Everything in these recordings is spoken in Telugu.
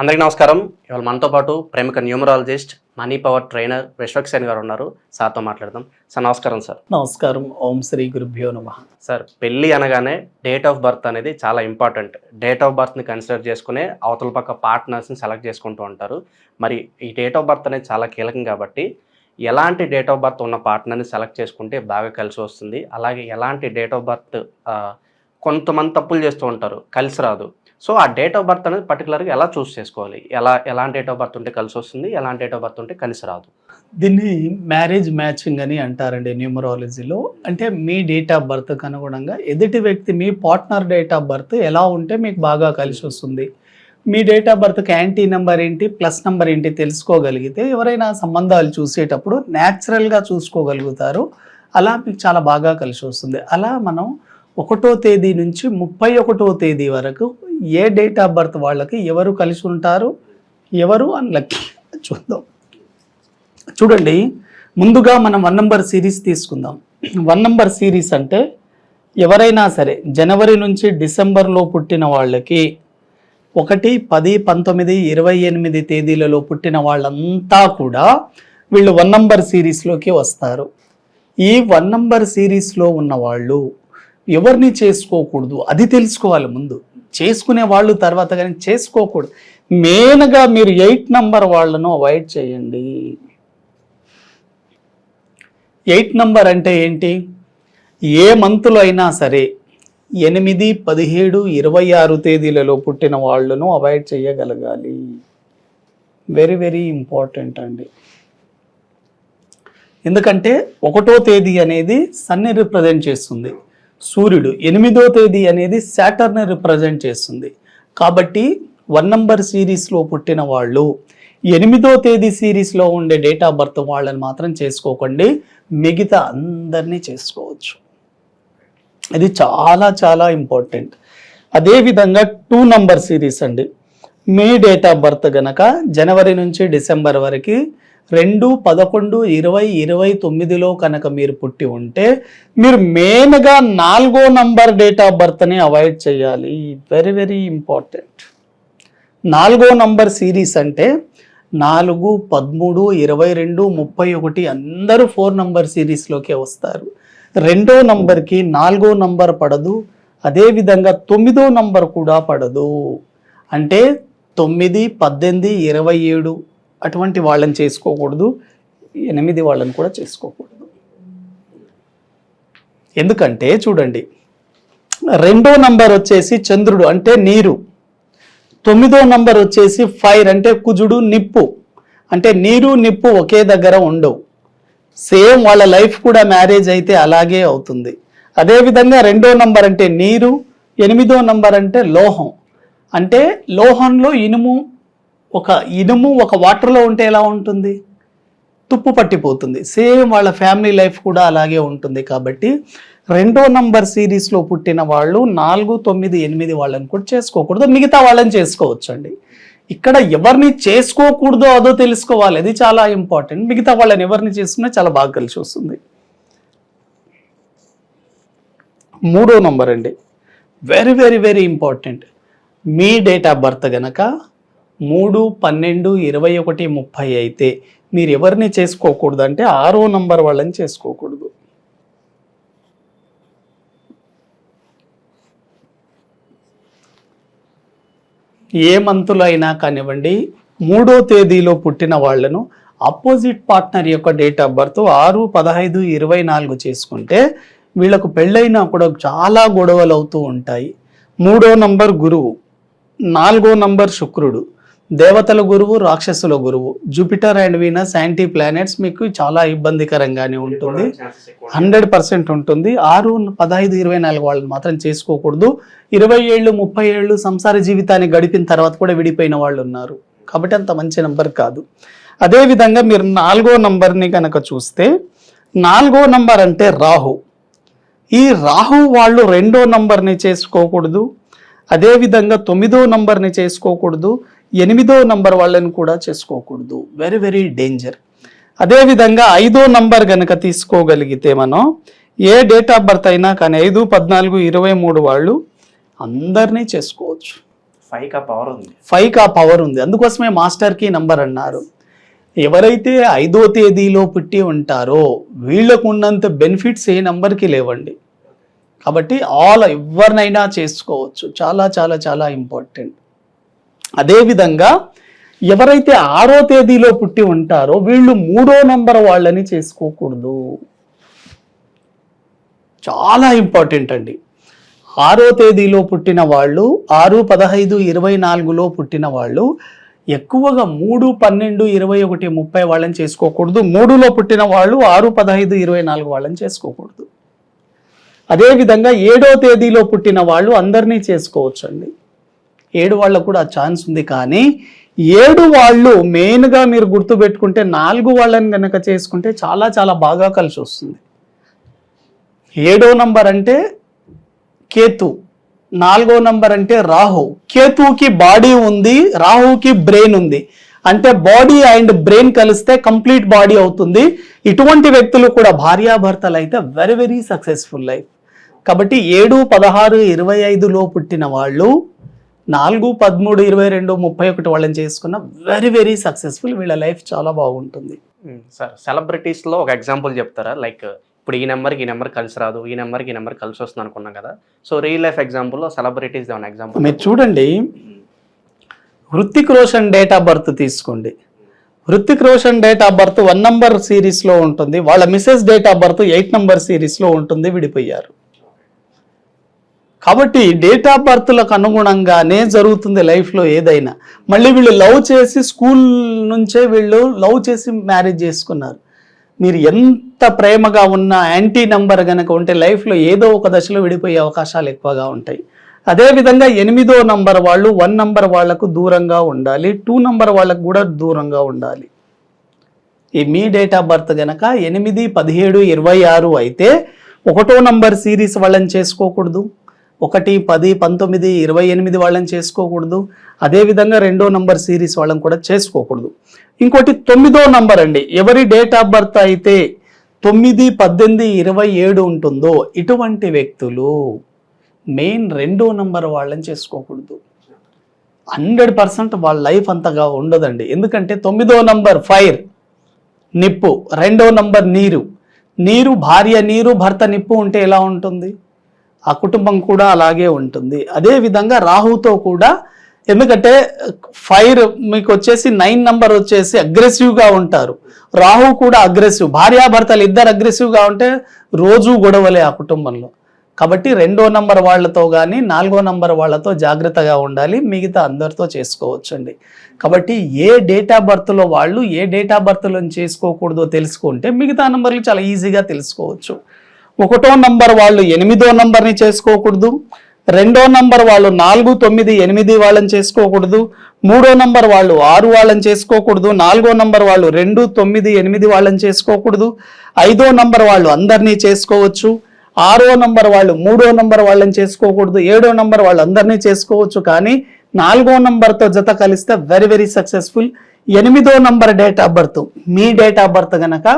అందరికీ నమస్కారం. ఇవాళ మనతో పాటు ప్రముఖ numerologist money power trainer Vishwak Sen గారు ఉన్నారు. సార్తో మాట్లాడదాం. సార్ నమస్కారం సార్. నమస్కారం. ఓం శ్రీ గురుభ్యో నమ. సార్ పెళ్ళి అనగానే డేట్ ఆఫ్ బర్త్ అనేది చాలా ఇంపార్టెంట్. డేట్ ఆఫ్ బర్త్ని కన్సిడర్ చేసుకునే అవతల పక్క పార్ట్నర్స్ని సెలెక్ట్ చేసుకుంటూ ఉంటారు. మరి ఈ డేట్ ఆఫ్ బర్త్ అనేది చాలా కీలకం కాబట్టి ఎలాంటి డేట్ ఆఫ్ బర్త్ ఉన్న పార్ట్నర్ని సెలెక్ట్ చేసుకుంటే బాగా కలిసి వస్తుంది. అలాగే ఎలాంటి డేట్ ఆఫ్ బర్త్ కొంతమంది తప్పులు చేస్తూ ఉంటారు. కలిసి రాదు. సో ఆ డేట్ ఆఫ్ బర్త్ అనేది పర్టికులర్గా ఎలా చూస్ చేసుకోవాలి? ఎలా ఎలాంటి డేట్ ఆఫ్ బర్త్ ఉంటే కలిసి వస్తుంది? ఎలాంటి డేట్ ఆఫ్ బర్త్ ఉంటే కలిసి రాదు? దీన్ని మ్యారేజ్ మ్యాచింగ్ అని అంటారండి న్యూమరాలజీలో. అంటే మీ డేట్ ఆఫ్ బర్త్కి అనుగుణంగా ఎదుటి వ్యక్తి మీ పార్ట్నర్ డేట్ ఆఫ్ బర్త్ ఎలా ఉంటే మీకు బాగా కలిసి వస్తుంది. మీ డేట్ ఆఫ్ బర్త్కి యాంటీ నెంబర్ ఏంటి ప్లస్ నెంబర్ ఏంటి తెలుసుకోగలిగితే ఎవరైనా సంబంధాలు చూసేటప్పుడు న్యాచురల్గా చూసుకోగలుగుతారు. అలా మీకు చాలా బాగా కలిసి వస్తుంది. అలా మనం ఒకటో తేదీ నుంచి ముప్పై ఒకటో తేదీ వరకు ఏ డేట్ ఆఫ్ బర్త్ వాళ్ళకి ఎవరు కలిసి ఉంటారు ఎవరు అన్లక్కీ చూద్దాం. చూడండి ముందుగా మనం వన్ నంబర్ సిరీస్ తీసుకుందాం. వన్ నంబర్ సిరీస్ అంటే ఎవరైనా సరే జనవరి నుంచి డిసెంబర్లో పుట్టిన వాళ్ళకి ఒకటి పది పంతొమ్మిది ఇరవై ఎనిమిది తేదీలలో పుట్టిన వాళ్ళంతా కూడా వీళ్ళు వన్ నంబర్ సిరీస్లోకి వస్తారు. ఈ వన్ నంబర్ సిరీస్లో ఉన్న వాళ్ళు ఎవరిని చేసుకోకూడదు? అది తెలుసుకోవాలి ముందు. చేసుకునే వాళ్ళు తర్వాత కానీ చేసుకోకూడదు. మెయిన్గా మీరు ఎయిట్ నంబర్ వాళ్ళను అవాయిడ్ చేయండి. ఎయిట్ నంబర్ అంటే ఏంటి? ఏ మంత్లో అయినా సరే ఎనిమిది పదిహేడు ఇరవై ఆరు తేదీలలో పుట్టిన వాళ్ళను అవాయిడ్ చేయగలగాలి. వెరీ వెరీ ఇంపార్టెంట్ అండి. ఎందుకంటే ఒకటో తేదీ అనేది సన్ని రిప్రజెంట్ చేస్తుంది. సూర్యుడు ఎనిమిదో తేదీ అనేది శాటర్ని రిప్రజెంట్ చేస్తుంది. కాబట్టి వన్ నంబర్ సిరీస్లో పుట్టిన వాళ్ళు ఎనిమిదో తేదీ సిరీస్లో ఉండే డేట్ ఆఫ్ బర్త్ వాళ్ళని మాత్రం చేసుకోకండి. మిగతా అందరినీ చేసుకోవచ్చు. ఇది చాలా చాలా ఇంపార్టెంట్ అదేవిధంగా టూ నంబర్ సిరీస్ అండి. మీ డేట్ ఆఫ్ బర్త్ గనక జనవరి నుంచి డిసెంబర్ వరకు రెండు పదకొండు ఇరవై ఇరవై తొమ్మిదిలో కనుక మీరు పుట్టి ఉంటే మీరు మెయిన్గా నాలుగో నంబర్ డేట్ ఆఫ్ బర్త్ని అవాయిడ్ చేయాలి. వెరీ వెరీ ఇంపార్టెంట్ నాలుగో నంబర్ సిరీస్ అంటే నాలుగు పదమూడు ఇరవై రెండు ముప్పై ఒకటి అందరూ ఫోర్ నంబర్ సిరీస్లోకే వస్తారు. రెండో నంబర్కి నాలుగో నంబర్ పడదు. అదేవిధంగా తొమ్మిదో నంబర్ కూడా పడదు. అంటే తొమ్మిది పద్దెనిమిది ఇరవై ఏడు అటువంటి వాళ్ళని చేసుకోకూడదు. ఎనిమిది వాళ్ళని కూడా చేసుకోకూడదు. ఎందుకంటే చూడండి రెండో నంబర్ వచ్చేసి చంద్రుడు అంటే నీరు. తొమ్మిదో నంబర్ వచ్చేసి ఫైర్ అంటే కుజుడు నిప్పు. అంటే నీరు నిప్పు ఒకే దగ్గర ఉండవు. సేమ్ వాళ్ళ లైఫ్ కూడా మ్యారేజ్ అయితే అలాగే అవుతుంది. అదేవిధంగా రెండో నంబర్ అంటే నీరు ఎనిమిదో నంబర్ అంటే లోహం. అంటే లోహంలో ఇనుము ఒక ఇనుము ఒక వాటర్లో ఉంటే ఎలా ఉంటుంది? తుప్పు పట్టిపోతుంది. సేమ్ వాళ్ళ ఫ్యామిలీ లైఫ్ కూడా అలాగే ఉంటుంది కాబట్టి రెండో నంబర్ సిరీస్లో పుట్టిన వాళ్ళు నాలుగు తొమ్మిది ఎనిమిది వాళ్ళని కూడా చేసుకోకూడదు. మిగతా వాళ్ళని చేసుకోవచ్చు అండి ఇక్కడ ఎవరిని చేసుకోకూడదో అదో తెలుసుకోవాలి. అది చాలా ఇంపార్టెంట్ మిగతా వాళ్ళని ఎవరిని చేసుకున్నా చాలా బాగా కలిసి వస్తుంది. మూడో నంబర్ అండి. వెరీ వెరీ వెరీ ఇంపార్టెంట్ మీ డేట్ ఆఫ్ బర్త్ గనక మూడు పన్నెండు ఇరవై ఒకటి ముప్పై అయితే మీరు ఎవరిని చేసుకోకూడదు అంటే ఆరో నంబర్ వాళ్ళని చేసుకోకూడదు. ఏ మంతులు అయినా కానివ్వండి మూడో తేదీలో పుట్టిన వాళ్ళను అపోజిట్ పార్ట్నర్ యొక్క డేట్ ఆఫ్ బర్త్ ఆరు పదహైదు ఇరవై నాలుగు చేసుకుంటే వీళ్ళకు పెళ్ళైనా కూడా చాలా గొడవలు అవుతూ ఉంటాయి. మూడో నంబర్ గురువు నాలుగో నంబర్ శుక్రుడు. దేవతల గురువు రాక్షసుల గురువు. Jupiter and Venus anti planets మీకు చాలా ఇబ్బందికరంగానే ఉంటుంది. హండ్రెడ్ పర్సెంట్ ఉంటుంది. ఆరు పదహైదు ఇరవై నాలుగు వాళ్ళని మాత్రం చేసుకోకూడదు. ఇరవై ఏళ్ళు ముప్పై ఏళ్ళు సంసార జీవితాన్ని గడిపిన తర్వాత కూడా విడిపోయిన వాళ్ళు ఉన్నారు. కాబట్టి అంత మంచి నంబర్ కాదు. అదేవిధంగా మీరు నాలుగో నంబర్ని కనుక చూస్తే నాలుగో నంబర్ అంటే రాహు. ఈ రాహు వాళ్ళు రెండో నంబర్ని చేసుకోకూడదు. అదేవిధంగా తొమ్మిదో నంబర్ని చేసుకోకూడదు. ఎనిమిదో నంబర్ వాళ్ళని కూడా చేసుకోకూడదు. వెరీ వెరీ డేంజర్ అదేవిధంగా ఐదో నంబర్ గనక తీసుకోగలిగితే మనం ఏ డేట్ ఆఫ్ బర్త్ అయినా కానీ ఐదు పద్నాలుగు ఇరవై మూడు వాళ్ళు అందరినీ చేసుకోవచ్చు. ఫైవ్ కా పవర్ ఉంది. ఫైవ్కి ఆ పవర్ ఉంది. అందుకోసమే మాస్టర్కి నంబర్ అన్నారు. ఎవరైతే ఐదో తేదీలో పుట్టి ఉంటారో వీళ్ళకు ఉన్నంత బెనిఫిట్స్ ఏ నంబర్కి లేవండి. కాబట్టి ఆల్ ఎవరినైనా చేసుకోవచ్చు. చాలా చాలా చాలా ఇంపార్టెంట్ అదేవిధంగా ఎవరైతే ఆరో తేదీలో పుట్టి ఉంటారో వీళ్ళు మూడో నంబర్ వాళ్ళని చేసుకోకూడదు. చాలా ఇంపార్టెంట్ అండి. ఆరో తేదీలో పుట్టిన వాళ్ళు ఆరు పదహైదు ఇరవై నాలుగులో పుట్టిన వాళ్ళు ఎక్కువగా మూడు పన్నెండు ఇరవై ఒకటి ముప్పై వాళ్ళని చేసుకోకూడదు. మూడులో పుట్టిన వాళ్ళు ఆరు పదహైదు ఇరవై నాలుగు వాళ్ళని చేసుకోకూడదు. అదేవిధంగా ఏడో తేదీలో పుట్టిన వాళ్ళు అందరినీ చేసుకోవచ్చండి. ఏడు వాళ్ళకు కూడా ఛాన్స్ ఉంది కానీ ఏడు వాళ్ళు మెయిన్గా మీరు గుర్తుపెట్టుకుంటే నాలుగు వాళ్ళని కనుక చేసుకుంటే చాలా చాలా బాగా కలిసి వస్తుంది. ఏడో నంబర్ అంటే కేతు నాలుగో నంబర్ అంటే రాహు. కేతుకి బాడీ ఉంది రాహుకి బ్రెయిన్ ఉంది. అంటే బాడీ అండ్ బ్రెయిన్ కలిస్తే కంప్లీట్ బాడీ అవుతుంది. ఇటువంటి వ్యక్తులు కూడా భార్యాభర్తలు అయితే వెరీ వెరీ సక్సెస్ఫుల్ లైఫ్ కాబట్టి ఏడు పదహారు ఇరవై ఐదులో పుట్టిన వాళ్ళు నాలుగు పదమూడు ఇరవై రెండు ముప్పై ఒకటి వాళ్ళని చేసుకున్న వెరీ వెరీ సక్సెస్ఫుల్ వీళ్ళ లైఫ్ చాలా బాగుంటుంది. సార్ సెలబ్రిటీస్లో ఒక ఎగ్జాంపుల్ చెప్తారా? లైక్ ఇప్పుడు ఈ నెంబర్కి ఈ నెంబర్ కలిసి రాదు ఈ నెంబర్కి ఈ నెంబర్ కలిసి వస్తుంది అనుకున్నాం కదా. సో రియల్ లైఫ్ ఎగ్జాంపుల్లో సెలబ్రిటీస్ ఏమైనా ఎగ్జాంపుల్ మీరు చూడండి. Hrithik Roshan date of birth తీసుకోండి. Hrithik Roshan date of birth one number సిరీస్లో ఉంటుంది. వాళ్ళ Mrs date of birth eight number సిరీస్లో ఉంటుంది విడిపోయారు. కాబట్టి డేట్ ఆఫ్ బర్త్లకు అనుగుణంగానే జరుగుతుంది లైఫ్లో ఏదైనా. మళ్ళీ వీళ్ళు లవ్ చేసి స్కూల్ నుంచే వీళ్ళు లవ్ చేసి మ్యారేజ్ చేసుకున్నారు. మీరు ఎంత ప్రేమగా ఉన్న యాంటీ నంబర్ కనుక ఉంటే లైఫ్లో ఏదో ఒక దశలో విడిపోయే అవకాశాలు ఎక్కువగా ఉంటాయి. అదేవిధంగా ఎనిమిదో నంబర్ వాళ్ళు వన్ నంబర్ వాళ్ళకు దూరంగా ఉండాలి టూ నంబర్ వాళ్ళకు కూడా దూరంగా ఉండాలి. ఈ మీ డేట్ ఆఫ్ బర్త్ కనుక ఎనిమిది పదిహేడు ఇరవై ఆరు అయితే ఒకటో నంబర్ సిరీస్ వాళ్ళని చేసుకోకూడదు. ఒకటి పది పంతొమ్మిది ఇరవై ఎనిమిది వాళ్ళని చేసుకోకూడదు. అదేవిధంగా రెండో నంబర్ సిరీస్ వాళ్ళని కూడా చేసుకోకూడదు. ఇంకోటి తొమ్మిదో నంబర్ అండి. ఎవరి డేట్ ఆఫ్ బర్త్ అయితే తొమ్మిది పద్దెనిమిది ఇరవై ఏడు ఉంటుందో ఇటువంటి వ్యక్తులు మెయిన్ రెండో నంబర్ వాళ్ళని చేసుకోకూడదు. హండ్రెడ్ పర్సెంట్ వాళ్ళ లైఫ్ అంతగా ఉండదండి. ఎందుకంటే తొమ్మిదో నంబర్ ఫైర్ నిప్పు. రెండో నంబర్ నీరు. నీరు భార్య నీరు భర్త నిప్పు ఉంటే ఎలా ఉంటుంది? ఆ కుటుంబం కూడా అలాగే ఉంటుంది. అదే విధంగా రాహుతో కూడా ఎందుకంటే ఫైర్ మీకు వచ్చేసి నైన్ నంబర్ వచ్చేసి అగ్రెసివ్గా ఉంటారు. రాహు కూడా అగ్రెసివ్ భార్యాభర్తలు ఇద్దరు అగ్రెసివ్గా ఉంటే రోజు గొడవలే ఆ కుటుంబంలో. కాబట్టి రెండో నంబర్ వాళ్ళతో కానీ నాలుగో నంబర్ వాళ్ళతో జాగ్రత్తగా ఉండాలి మిగతా అందరితో చేసుకోవచ్చండి. కాబట్టి ఏ డేట్ ఆఫ్ బర్త్లో వాళ్ళు ఏ డేట్ ఆఫ్ బర్త్లో చేసుకోకూడదో తెలుసుకుంటే మిగతా నంబర్లు చాలా ఈజీగా తెలుసుకోవచ్చు. ఒకటో నంబర్ వాళ్ళు ఎనిమిదో నంబర్ని చేసుకోకూడదు రెండో నంబర్ వాళ్ళు నాలుగు తొమ్మిది ఎనిమిది వాళ్ళని చేసుకోకూడదు మూడో నంబర్ వాళ్ళు ఆరు వాళ్ళని చేసుకోకూడదు నాలుగో నంబర్ వాళ్ళు రెండు తొమ్మిది ఎనిమిది వాళ్ళని చేసుకోకూడదు ఐదో నంబర్ వాళ్ళు అందరినీ చేసుకోవచ్చు ఆరో నంబర్ వాళ్ళు మూడో నంబర్ వాళ్ళని చేసుకోకూడదు ఏడో నంబర్ వాళ్ళు అందరినీ చేసుకోవచ్చు కానీ నాలుగో నంబర్తో జత కలిస్తే వెరీ వెరీ సక్సెస్ఫుల్ ఎనిమిదో నంబర్ డేట్ ఆఫ్ బర్త్ మీ డేట్ ఆఫ్ బర్త్ కనుక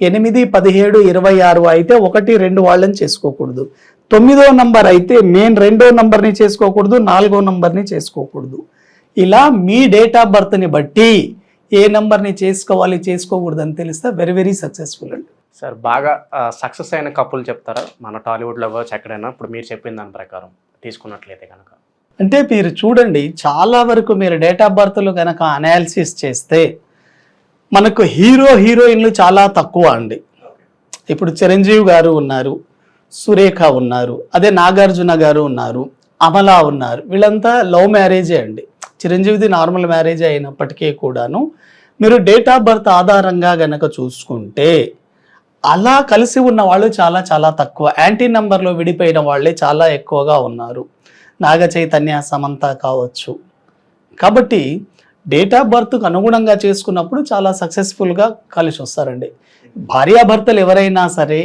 ఎనిమిది పదిహేడు ఇరవై ఆరు అయితే ఒకటి రెండు వాళ్ళని చేసుకోకూడదు. తొమ్మిదో నంబర్ అయితే మెయిన్ రెండో నంబర్ని చేసుకోకూడదు నాలుగో నంబర్ని చేసుకోకూడదు. ఇలా మీ డేట్ ఆఫ్ బర్త్ని బట్టి ఏ నంబర్ని చేసుకోవాలి చేసుకోకూడదు అని తెలిస్తే వెరీ వెరీ సక్సెస్ఫుల్ అండి. సార్ బాగా సక్సెస్ అయిన కప్పులు చెప్తారా? మన టాలీవుడ్లో అవ్వచ్చు ఎక్కడైనా? ఇప్పుడు మీరు చెప్పిన దాని ప్రకారం తీసుకున్నట్లయితే కనుక అంటే మీరు చూడండి చాలా వరకు మీరు డేట్ ఆఫ్ బర్త్లు కనుక అనాలిసిస్ చేస్తే మనకు హీరో హీరోయిన్లు చాలా తక్కువ అండి. ఇప్పుడు చిరంజీవి గారు ఉన్నారు సురేఖ ఉన్నారు అదే నాగార్జున గారు ఉన్నారు అమల ఉన్నారు. వీళ్ళంతా లవ్ మ్యారేజే అండి. చిరంజీవిది నార్మల్ మ్యారేజ్ అయినప్పటికీ కూడాను. మీరు డేట్ ఆఫ్ బర్త్ ఆధారంగా గనక చూసుకుంటే అలా కలిసి ఉన్న వాళ్ళు చాలా చాలా తక్కువ. యాంటీ నెంబర్లో విడిపోయిన వాళ్ళే చాలా ఎక్కువగా ఉన్నారు. నాగ చైతన్య సమంత కావచ్చు. కాబట్టి డేట్ ఆఫ్ బర్త్కు అనుగుణంగా చేసుకున్నప్పుడు చాలా సక్సెస్ఫుల్గా కలిసి వస్తారండి. భార్యాభర్తలు ఎవరైనా సరే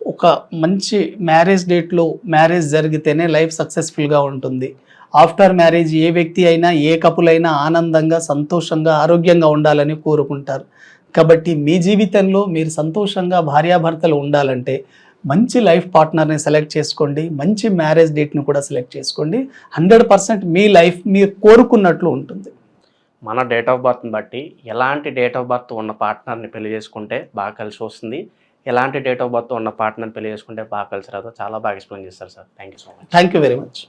ఒక మంచి మ్యారేజ్ డేట్లో మ్యారేజ్ జరిగితేనే లైఫ్ సక్సెస్ఫుల్గా ఉంటుంది. ఆఫ్టర్ మ్యారేజ్ ఏ వ్యక్తి అయినా ఏ కపుల్ అయినా ఆనందంగా సంతోషంగా ఆరోగ్యంగా ఉండాలని కోరుకుంటారు. కాబట్టి మీ జీవితంలో మీరు సంతోషంగా భార్యాభర్తలు ఉండాలంటే మంచి లైఫ్ పార్ట్నర్ని సెలెక్ట్ చేసుకోండి. మంచి మ్యారేజ్ డేట్ని కూడా సెలెక్ట్ చేసుకోండి. హండ్రెడ్ పర్సెంట్ మీ లైఫ్ మీరు కోరుకున్నట్లు ఉంటుంది. మన డేట్ ఆఫ్ బర్త్ని బట్టి ఎలాంటి డేట్ ఆఫ్ బర్త్ ఉన్న పార్ట్నర్ని పెళ్ళి చేసుకుంటే బాగా కలిసి వస్తుంది. ఎలాంటి డేట్ ఆఫ్ బర్త్ ఉన్న పార్ట్నర్ని పెళ్ళి చేసుకుంటే బాగా కలిసి రాదో చాలా బాగా ఎక్స్ప్లెయిన్ చేస్తారు sir. Thank you so much thank you very much